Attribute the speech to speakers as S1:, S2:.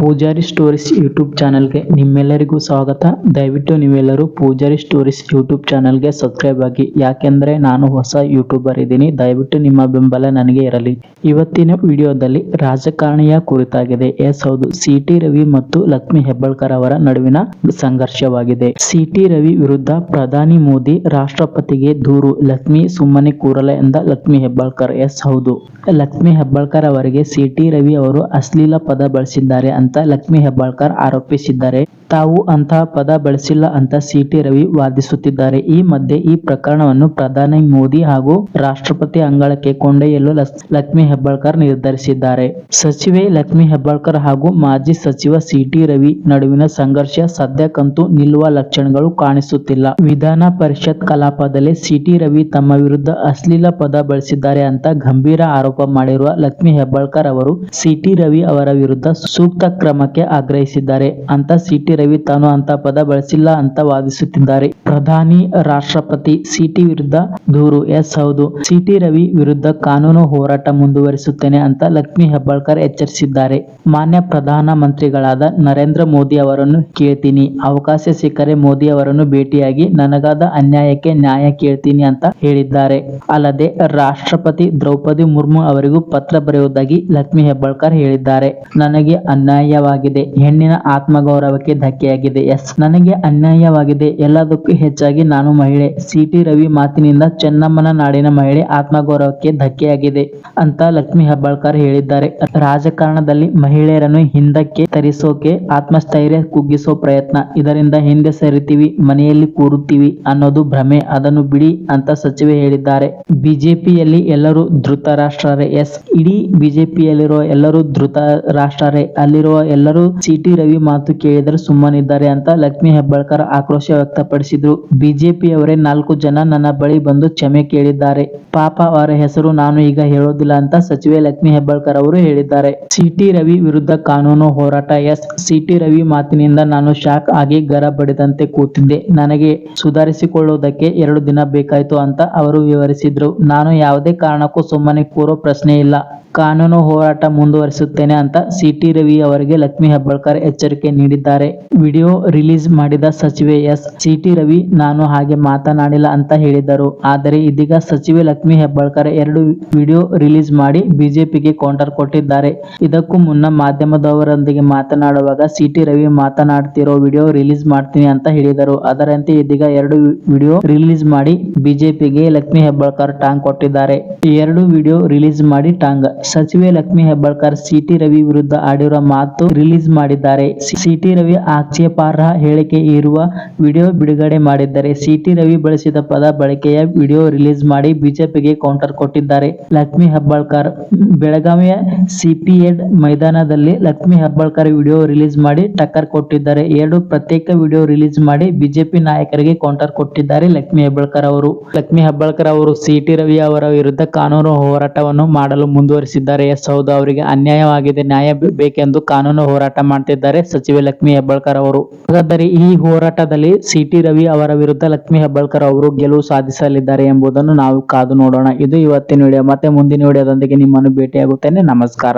S1: Poojary stories YouTube ಚಾನಲ್ಗೆ ನಿಮ್ಮೆಲ್ಲರಿಗೂ ಸ್ವಾಗತ. ದಯವಿಟ್ಟು ನೀವೆಲ್ಲರೂ ಪೂಜಾರಿ ಸ್ಟೋರೀಸ್ ಯೂಟ್ಯೂಬ್ ಚಾನಲ್ಗೆ ಸಬ್ಸ್ಕ್ರೈಬ್ ಆಗಿ. ಯಾಕೆಂದರೆ ನಾನು ಹೊಸ ಯೂಟ್ಯೂಬರ್ ಇದ್ದೀನಿ. ದಯವಿಟ್ಟು ನಿಮ್ಮ ಬೆಂಬಲ ನನಗೆ ಇರಲಿ. ಇವತ್ತಿನ ವಿಡಿಯೋದಲ್ಲಿ ರಾಜಕಾರಣಿಯ ಕುರಿತಾಗಿದೆ. ಎಸ್ ಹೌದು ಸಿ ಟಿ ರವಿ ಮತ್ತು ಲಕ್ಷ್ಮಿ ಹೆಬ್ಬಾಳ್ಕರ್ ಅವರ ನಡುವಿನ ಸಂಘರ್ಷವಾಗಿದೆ. ಸಿ ಟಿ ರವಿ ವಿರುದ್ಧ ಪ್ರಧಾನಿ ಮೋದಿ ರಾಷ್ಟ್ರಪತಿಗೆ ದೂರು. ಲಕ್ಷ್ಮಿ ಸುಮ್ಮನೆ ಕೂರಲ್ಲ ಎಂದ ಲಕ್ಷ್ಮಿ ಹೆಬ್ಬಾಳ್ಕರ್. ಎಸ್ ಹೌದು, ಲಕ್ಷ್ಮಿ ಹೆಬ್ಬಾಳ್ಕರ್ ಅವರಿಗೆ ಸಿ ಟಿ ರವಿ ಅವರು ಅಶ್ಲೀಲ ಪದ ಬಳಸಿದ್ದಾರೆ ಲಕ್ಷ್ಮಿ ಹೆಬ್ಬಾಳ್ಕರ್ ಆರೋಪಿಸಿದ್ದಾರೆ. ತಾವು ಅಂತಹ ಪದ ಬಳಸಿಲ್ಲ ಅಂತ ಸಿಟಿ ರವಿ ವಾದಿಸುತ್ತಿದ್ದಾರೆ. ಈ ಮಧ್ಯೆ ಈ ಪ್ರಕರಣವನ್ನು ಪ್ರಧಾನಿ ಮೋದಿ ಹಾಗೂ ರಾಷ್ಟ್ರಪತಿ ಅಂಗಳಕ್ಕೆ ಕೊಂಡೊಯ್ಯಲು ಲಕ್ಷ್ಮಿ ಹೆಬ್ಬಾಳ್ಕರ್ ನಿರ್ಧರಿಸಿದ್ದಾರೆ. ಸಚಿವೆ ಲಕ್ಷ್ಮಿ ಹೆಬ್ಬಾಳ್ಕರ್ ಹಾಗೂ ಮಾಜಿ ಸಚಿವ ಸಿಟಿ ರವಿ ನಡುವಿನ ಸಂಘರ್ಷ ಸದ್ಯಕ್ಕಂತೂ ನಿಲ್ಲುವ ಲಕ್ಷಣಗಳು ಕಾಣಿಸುತ್ತಿಲ್ಲ. ವಿಧಾನ ಪರಿಷತ್ ಕಲಾಪದಲ್ಲಿ ಸಿಟಿ ರವಿ ತಮ್ಮ ವಿರುದ್ಧ ಅಶ್ಲೀಲ ಪದ ಬಳಸಿದ್ದಾರೆ ಅಂತ ಗಂಭೀರ ಆರೋಪ ಮಾಡಿರುವ ಲಕ್ಷ್ಮಿ ಹೆಬ್ಬಾಳ್ಕರ್ ಅವರು ಸಿಟಿ ರವಿ ಅವರ ವಿರುದ್ಧ ಸೂಕ್ತ ಕ್ರಮಕ್ಕೆ ಆಗ್ರಹಿಸಿದ್ದಾರೆ ಅಂತ ಸಿ ಟಿ ರವಿ ತಾನು ಅಂತ ಪದ ಬಳಸಿಲ್ಲ ಅಂತ ವಾದಿಸುತ್ತಿದ್ದಾರೆ. ಪ್ರಧಾನಿ, ರಾಷ್ಟ್ರಪತಿ, ಸಿಟಿ ವಿರುದ್ಧ ದೂರು. ಎಸ್, ಹೌದು. ಸಿಟಿ ರವಿ ವಿರುದ್ಧ ಕಾನೂನು ಹೋರಾಟ ಮುಂದುವರಿಸುತ್ತೇನೆ ಅಂತ ಲಕ್ಷ್ಮಿ ಹೆಬ್ಬಾಳ್ಕರ್ ಎಚ್ಚರಿಸಿದ್ದಾರೆ. ಮಾನ್ಯ ಪ್ರಧಾನ ಮಂತ್ರಿಗಳಾದ ನರೇಂದ್ರ ಮೋದಿ ಅವರನ್ನು ಕೇಳ್ತೀನಿ. ಅವಕಾಶ ಸಿಕ್ಕರೆ ಮೋದಿ ಅವರನ್ನು ಭೇಟಿಯಾಗಿ ನನಗಾದ ಅನ್ಯಾಯಕ್ಕೆ ನ್ಯಾಯ ಕೇಳ್ತೀನಿ ಅಂತ ಹೇಳಿದ್ದಾರೆ. ಅಲ್ಲದೆ ರಾಷ್ಟ್ರಪತಿ ದ್ರೌಪದಿ ಮುರ್ಮು ಅವರಿಗೂ ಪತ್ರ ಬರೆಯುವುದಾಗಿ ಲಕ್ಷ್ಮಿ ಹೆಬ್ಬಾಳ್ಕರ್ ಹೇಳಿದ್ದಾರೆ. ನನಗೆ ಅನ್ಯಾಯವಾಗಿದೆ. ಹೆಣ್ಣಿನ ಆತ್ಮಗೌರವಕ್ಕೆ ಧಕ್ಕೆಯಾಗಿದೆ ಎಸ್. ನನಗೆ ಅನ್ಯಾಯವಾಗಿದೆ. ಎಲ್ಲದಕ್ಕೂ ಹೆಚ್ಚಾಗಿ ನಾನು ಮಹಿಳೆ. ಸಿಟಿ ರವಿ ಮಾತಿನಿಂದ ಚೆನ್ನಮ್ಮನ ನಾಡಿನ ಮಹಿಳೆ ಆತ್ಮಗೌರವಕ್ಕೆ ಧಕ್ಕೆಯಾಗಿದೆ ಅಂತ ಲಕ್ಷ್ಮಿ ಹೆಬ್ಬಾಳ್ಕರ್ ಹೇಳಿದ್ದಾರೆ. ರಾಜಕಾರಣದಲ್ಲಿ ಮಹಿಳೆಯರನ್ನು ಹಿಂದಕ್ಕೆ ತರಿಸೋಕೆ ಆತ್ಮಸ್ಥೈರ್ಯ ಕುಗ್ಗಿಸೋ ಪ್ರಯತ್ನ. ಇದರಿಂದ ಹಿಂದೆ ಸರಿತೀವಿ ಮನೆಯಲ್ಲಿ ಕೂರುತ್ತೀವಿ ಅನ್ನೋದು ಭ್ರಮೆ. ಅದನ್ನು ಬಿಡಿ ಅಂತ ಸಚಿವೆ ಹೇಳಿದ್ದಾರೆ. ಬಿಜೆಪಿಯಲ್ಲಿ ಎಲ್ಲರೂ ಧೃತ ರಾಷ್ಟ್ರರೇ ಎಸ್. ಇಡೀ ಬಿಜೆಪಿಯಲ್ಲಿರುವ ಎಲ್ಲರೂ ಧೃತ ರಾಷ್ಟ್ರರೇ ಅಲ್ಲಿರುವ ಎಲ್ಲರೂ ಸಿಟಿ ರವಿ ಮಾತು ಕೇಳಿದರೆ ಸುಮ್ಮನಿದ್ದಾರೆ ಅಂತ ಲಕ್ಷ್ಮಿ ಹೆಬ್ಬಾಳ್ಕರ್ ಆಕ್ರೋಶ ವ್ಯಕ್ತಪಡಿಸಿದ್ರು. ಬಿಜೆಪಿಯವರೇ ನಾಲ್ಕು ಜನ ನನ್ನ ಬಳಿ ಬಂದು ಕ್ಷಮೆ ಕೇಳಿದ್ದಾರೆ. ಪಾಪ ಅವರ ಹೆಸರು ನಾನು ಈಗ ಹೇಳೋದಿಲ್ಲ ಅಂತ ಸಚಿವೆ ಲಕ್ಷ್ಮಿ ಹೆಬ್ಬಾಳ್ಕರ್ ಅವರು ಹೇಳಿದ್ದಾರೆ. ಸಿಟಿ ರವಿ ವಿರುದ್ಧ ಕಾನೂನು ಹೋರಾಟ, ಎಸ್. ಸಿಟಿ ರವಿ ಮಾತಿನಿಂದ ನಾನು ಶಾಕ್ ಆಗಿ ಗರ ಬಡಿದಂತೆ ಕೂತಿದ್ದೆ. ನನಗೆ ಸುಧಾರಿಸಿಕೊಳ್ಳುವುದಕ್ಕೆ ಎರಡು ದಿನ ಬೇಕಾಯ್ತು ಅಂತ ಅವರು ವಿವರಿಸಿದ್ರು. ನಾನು ಯಾವುದೇ ಕಾರಣಕ್ಕೂ ಸುಮ್ಮನೆ ಕೂರೋ ಪ್ರಶ್ನೆ ಇಲ್ಲ. ಕಾನೂನು ಹೋರಾಟ ಮುಂದುವರಿಸುತ್ತೇನೆ ಅಂತ ಸಿಟಿ ರವಿ ಅವರಿಗೆ ಲಕ್ಷ್ಮಿ ಹೆಬ್ಬಾಳ್ಕರ್ ಎಚ್ಚರಿಕೆ ನೀಡಿದ್ದಾರೆ. ವಿಡಿಯೋ ರಿಲೀಸ್ ಮಾಡಿದ ಸಚಿವೆ ಎಸ್. ಸಿಟಿ ರವಿ, ನಾನು ಹಾಗೆ ಮಾತನಾಡಿಲ್ಲ ಅಂತ ಹೇಳಿದರು ಆದರೆ ಇದೀಗ ಸಚಿವೆ ಲಕ್ಷ್ಮಿ ಹೆಬ್ಬಾಳ್ಕರ್ ಎರಡು ವಿಡಿಯೋ ರಿಲೀಸ್ ಮಾಡಿ ಬಿಜೆಪಿಗೆ ಕೌಂಟರ್ ಕೊಟ್ಟಿದ್ದಾರೆ. ಇದಕ್ಕೂ ಮುನ್ನ ಮಾಧ್ಯಮದವರೊಂದಿಗೆ ಮಾತನಾಡುವಾಗ ಸಿಟಿ ರವಿ, ಮಾತನಾಡ್ತಿರೋ ವಿಡಿಯೋ ರಿಲೀಸ್ ಮಾಡ್ತೀನಿ ಅಂತ ಹೇಳಿದರು. ಅದರಂತೆ ಇದೀಗ ಎರಡು ವಿಡಿಯೋ ರಿಲೀಸ್ ಮಾಡಿ ಬಿಜೆಪಿಗೆ ಲಕ್ಷ್ಮಿ ಹೆಬ್ಬಾಳ್ಕರ್ ಟಾಂಗ್ ಕೊಟ್ಟಿದ್ದಾರೆ. ಎರಡು ವಿಡಿಯೋ ರಿಲೀಸ್ ಮಾಡಿ ಟಾಂಗ್ ಸಚಿವೆ ಲಕ್ಷ್ಮಿ ಹೆಬ್ಬಾಳ್ಕರ್ ಸಿಟಿ ರವಿ ವಿರುದ್ಧ ಆಡಿರುವ ಮಾತು ರಿಲೀಸ್ ಮಾಡಿದ್ದಾರೆ. ಸಿಟಿ ರವಿ ಆಕ್ಷೇಪಾರ್ಹ ಹೇಳಿಕೆ ಇರುವ ವಿಡಿಯೋ ಬಿಡುಗಡೆ ಮಾಡಿದ್ದಾರೆ. ಸಿಟಿ ರವಿ ಬಳಸಿದ ಪದ ಬಳಕೆಯ ವಿಡಿಯೋ ರಿಲೀಸ್ ಮಾಡಿ ಬಿಜೆಪಿಗೆ ಕೌಂಟರ್ ಕೊಟ್ಟಿದ್ದಾರೆ. ಲಕ್ಷ್ಮಿ ಹೆಬ್ಬಾಳ್ಕರ್ ಬೆಳಗಾವಿಯ ಸಿಪಿಎಡ್ ಮೈದಾನದಲ್ಲಿ ಲಕ್ಷ್ಮಿ ಹೆಬ್ಬಾಳ್ಕರ್ ವಿಡಿಯೋ ರಿಲೀಸ್ ಮಾಡಿ ಟಕ್ಕರ್ ಕೊಟ್ಟಿದ್ದಾರೆ. ಎರಡು ಪ್ರತ್ಯೇಕ ವಿಡಿಯೋ ರಿಲೀಸ್ ಮಾಡಿ ಬಿಜೆಪಿ ನಾಯಕರಿಗೆ ಕೌಂಟರ್ ಕೊಟ್ಟಿದ್ದಾರೆ ಲಕ್ಷ್ಮಿ ಹೆಬ್ಬಾಳ್ಕರ್ ಅವರು. ಲಕ್ಷ್ಮಿ ಹೆಬ್ಬಾಳ್ಕರ್ ಅವರು ಸಿಟಿ ರವಿ ಅವರ ವಿರುದ್ಧ ಕಾನೂನು ಹೋರಾಟವನ್ನು ಮಾಡಲು ಮುಂದುವರಿಸಿದ್ದಾರೆ ಎಸ್ ಹೌದು, ಅವರಿಗೆ ಅನ್ಯಾಯವಾಗಿದೆ. ನ್ಯಾಯ ಬೇಕೆಂದು ಕಾನೂನು ಹೋರಾಟ ಮಾಡ್ತಿದ್ದಾರೆ ಸಚಿವೆ ಲಕ್ಷ್ಮಿ ಹೆಬ್ಬಾಳ್ಕರ್ ಅವರು. ಹಾಗಾದರೆ ಈ ಹೋರಾಟದಲ್ಲಿ ಸಿ ಟಿ ರವಿ ಅವರ ವಿರುದ್ಧ ಲಕ್ಷ್ಮಿ ಹೆಬ್ಬಾಳ್ಕರ್ ಅವರು ಗೆಲುವು ಸಾಧಿಸಲಿದ್ದಾರೆ ಎಂಬುದನ್ನು ನಾವು ಕಾದು ನೋಡೋಣ. ಇದು ಇವತ್ತಿನ ವಿಡಿಯೋ. ಮತ್ತೆ ಮುಂದಿನ ವಿಡಿಯೋದೊಂದಿಗೆ ನಿಮ್ಮನ್ನು ಭೇಟಿಯಾಗುತ್ತೇನೆ. ನಮಸ್ಕಾರ.